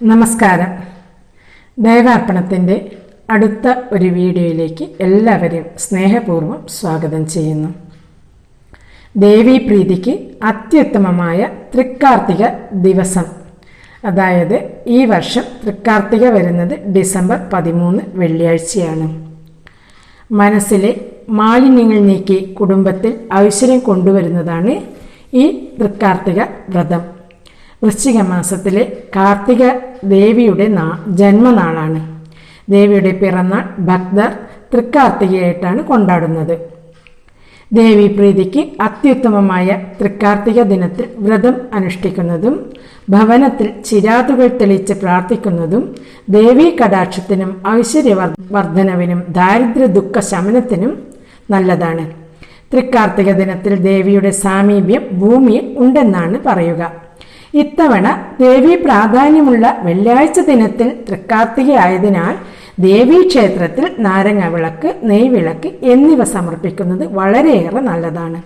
നമസ്കാരം. ദേവാർപ്പണത്തിന്റെ അടുത്ത ഒരു വീഡിയോയിലേക്ക് എല്ലാവരെയും സ്നേഹപൂർവം സ്വാഗതം ചെയ്യുന്നു. ദേവീപ്രീതിക്ക് അത്യുത്തമമായ തൃക്കാർത്തിക ദിവസം. അതായത് ഈ വർഷം തൃക്കാർത്തിക വരുന്നത് ഡിസംബർ പതിമൂന്ന് വെള്ളിയാഴ്ചയാണ്. മനസ്സിലെ മാലിന്യങ്ങൾ നീക്കി കുടുംബത്തിൽ ഐശ്വര്യം കൊണ്ടുവരുന്നതാണ് ഈ തൃക്കാർത്തിക വ്രതം. വൃശ്ചിക മാസത്തിലെ കാർത്തിക ദേവിയുടെ നാ ജന്മനാളാണ്. ദേവിയുടെ പിറന്നാൾ ഭക്തർ തൃക്കാർത്തികയായിട്ടാണ് കൊണ്ടാടുന്നത്. ദേവി പ്രീതിക്ക് അത്യുത്തമമായ തൃക്കാർത്തിക ദിനത്തിൽ വ്രതം അനുഷ്ഠിക്കുന്നതും ഭവനത്തിൽ ചിരാതുകൾ തെളിച്ച് പ്രാർത്ഥിക്കുന്നതും ദേവീ കടാക്ഷത്തിനും ഐശ്വര്യ വർധനവിനും ദാരിദ്ര്യ ദുഃഖ ശമനത്തിനും നല്ലതാണ്. തൃക്കാർത്തിക ദിനത്തിൽ ദേവിയുടെ സാമീപ്യം ഭൂമിയിൽ ഉണ്ടെന്നാണ് പറയുക. ഇത്തവണ ദേവി പ്രാധാന്യമുള്ള വെള്ളിയാഴ്ച ദിനത്തിൽ തൃക്കാർത്തിക ആയതിനാൽ ദേവീ ക്ഷേത്രത്തിൽ നാരങ്ങ വിളക്ക് നെയ്വിളക്ക് എന്നിവ സമർപ്പിക്കുന്നത് വളരെയേറെ നല്ലതാണ്.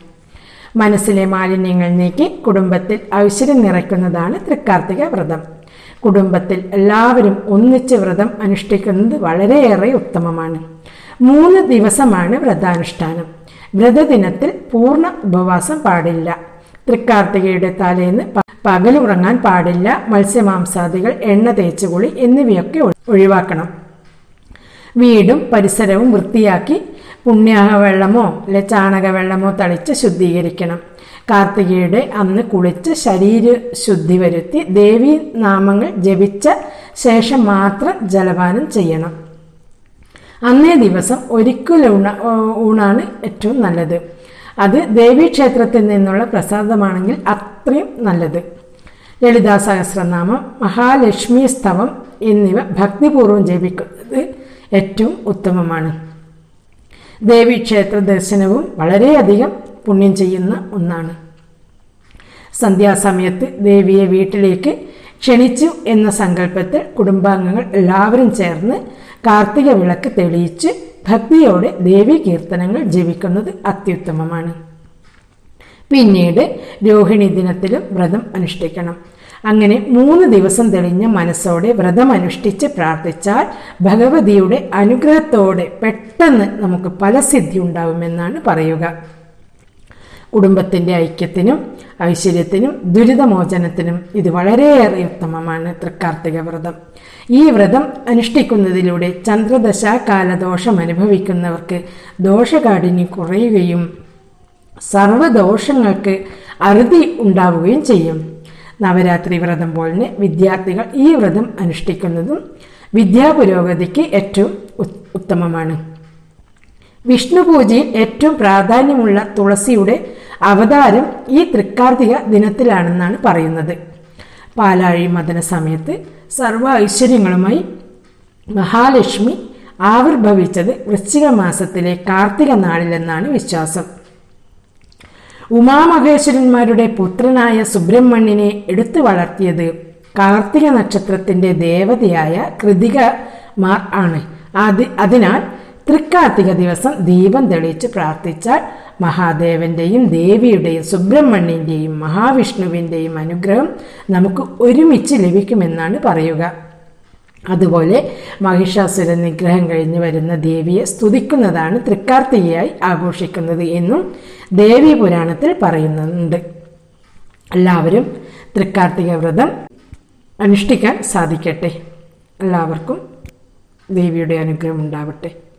മനസ്സിലെ മാലിന്യങ്ങൾ നീക്കി കുടുംബത്തിൽ ഐശ്വര്യം നിറയ്ക്കുന്നതാണ് തൃക്കാർത്തിക വ്രതം. കുടുംബത്തിൽ എല്ലാവരും ഒന്നിച്ച് വ്രതം അനുഷ്ഠിക്കുന്നത് വളരെയേറെ ഉത്തമമാണ്. മൂന്ന് ദിവസമാണ് വ്രതാനുഷ്ഠാനം. വ്രതദിനത്തിൽ പൂർണ ഉപവാസം പാടില്ല. തൃക്കാർത്തികയുടെ തലേന്ന് പകലുറങ്ങാൻ പാടില്ല മത്സ്യമാംസാദികൾ എണ്ണ തേച്ച് കുളി എന്നിവയൊക്കെ ഒഴിവാക്കണം. വീടും പരിസരവും വൃത്തിയാക്കി പുണ്യാഹ വെള്ളമോ അല്ലെ ചാണക വെള്ളമോ തളിച്ച് ശുദ്ധീകരിക്കണം. കാർത്തികയുടെ അന്ന് കുളിച്ച് ശരീര ശുദ്ധി വരുത്തി ദേവീ നാമങ്ങൾ ജപിച്ച ശേഷം മാത്രം ജലപാനം ചെയ്യണം. അന്നേ ദിവസം ഒരിക്കലും ഊണാണ് ഏറ്റവും നല്ലത്. അത് ദേവീക്ഷേത്രത്തിൽ നിന്നുള്ള പ്രസാദമാണെങ്കിൽ അത്രയും നല്ലത്. ലളിതാ സഹസ്രനാമം മഹാലക്ഷ്മി സ്തവം എന്നിവ ഭക്തിപൂർവം ജപിക്കുന്നത് ഏറ്റവും ഉത്തമമാണ്. ദേവീക്ഷേത്ര ദർശനവും വളരെയധികം പുണ്യം ചെയ്യുന്ന ഒന്നാണ്. സന്ധ്യാസമയത്ത് ദേവിയെ വീട്ടിലേക്ക് ക്ഷണിച്ചു എന്ന സങ്കല്പത്തിൽ കുടുംബാംഗങ്ങൾ എല്ലാവരും ചേർന്ന് കാർത്തിക വിളക്ക് തെളിയിച്ച് ഭക്തിയോടെ ദേവി കീർത്തനങ്ങൾ ജപിക്കുന്നത് അത്യുത്തമമാണ്. പിന്നീട് രോഹിണി ദിനത്തിലും വ്രതം അനുഷ്ഠിക്കണം. അങ്ങനെ മൂന്ന് ദിവസം തെളിഞ്ഞ മനസ്സോടെ വ്രതം അനുഷ്ഠിച്ച് പ്രാർത്ഥിച്ചാൽ ഭഗവതിയുടെ അനുഗ്രഹത്തോടെ പെട്ടെന്ന് നമുക്ക് ഫലസിദ്ധി ഉണ്ടാവുമെന്നാണ് പറയുക. കുടുംബത്തിന്റെ ഐക്യത്തിനും ഐശ്വര്യത്തിനും ദുരിതമോചനത്തിനും ഇത് വളരെയേറെ ഉത്തമമാണ് തൃക്കാർത്തിക വ്രതം. ഈ വ്രതം അനുഷ്ഠിക്കുന്നതിലൂടെ ചന്ദ്രദശാകാലദോഷം അനുഭവിക്കുന്നവർക്ക് ദോഷകാഠിന്യം കുറയുകയും സർവദോഷങ്ങൾക്ക് അറുതി ഉണ്ടാവുകയും ചെയ്യും. നവരാത്രി വ്രതം പോലെ വിദ്യാർത്ഥികൾ ഈ വ്രതം അനുഷ്ഠിക്കുന്നതും വിദ്യാപുരോഗതിക്ക് ഏറ്റവും ഉത്തമമാണ്. വിഷ്ണു പൂജയിൽ ഏറ്റവും പ്രാധാന്യമുള്ള തുളസിയുടെ അവതാരം ഈ തൃക്കാർത്തിക ദിനത്തിലാണെന്നാണ് പറയുന്നത്. പാലാഴി മദന സമയത്ത് സർവ ഐശ്വര്യങ്ങളുമായി മഹാലക്ഷ്മി ആവിർഭവിച്ചത് വൃശ്ചിക മാസത്തിലെ കാർത്തിക നാളിലെന്നാണ് വിശ്വാസം. ഉമാമഹേശ്വരന്മാരുടെ പുത്രനായ സുബ്രഹ്മണ്യനെ എടുത്തു വളർത്തിയത് കാർത്തിക നക്ഷത്രത്തിന്റെ ദേവതയായ കൃതികമാർ ആണ്. അതിനാൽ തൃക്കാർത്തിക ദിവസം ദീപം തെളിയിച്ച് പ്രാർത്ഥിച്ചാൽ മഹാദേവന്റെയും ദേവിയുടെയും സുബ്രഹ്മണ്യന്റെയും മഹാവിഷ്ണുവിന്റെയും അനുഗ്രഹം നമുക്ക് ഒരുമിച്ച് ലഭിക്കുമെന്നാണ് പറയുക. അതുപോലെ മഹിഷാസുര നിഗ്രഹം കഴിഞ്ഞു വരുന്ന ദേവിയെ സ്തുതിക്കുന്നതാണ് തൃക്കാർത്തികയായി ആഘോഷിക്കുന്നത് എന്നും ദേവി പുരാണത്തിൽ പറയുന്നുണ്ട്. എല്ലാവരും തൃക്കാർത്തിക വ്രതം അനുഷ്ഠിക്കാൻ സാധിക്കട്ടെ. എല്ലാവർക്കും ദേവിയുടെ അനുഗ്രഹം ഉണ്ടാവട്ടെ.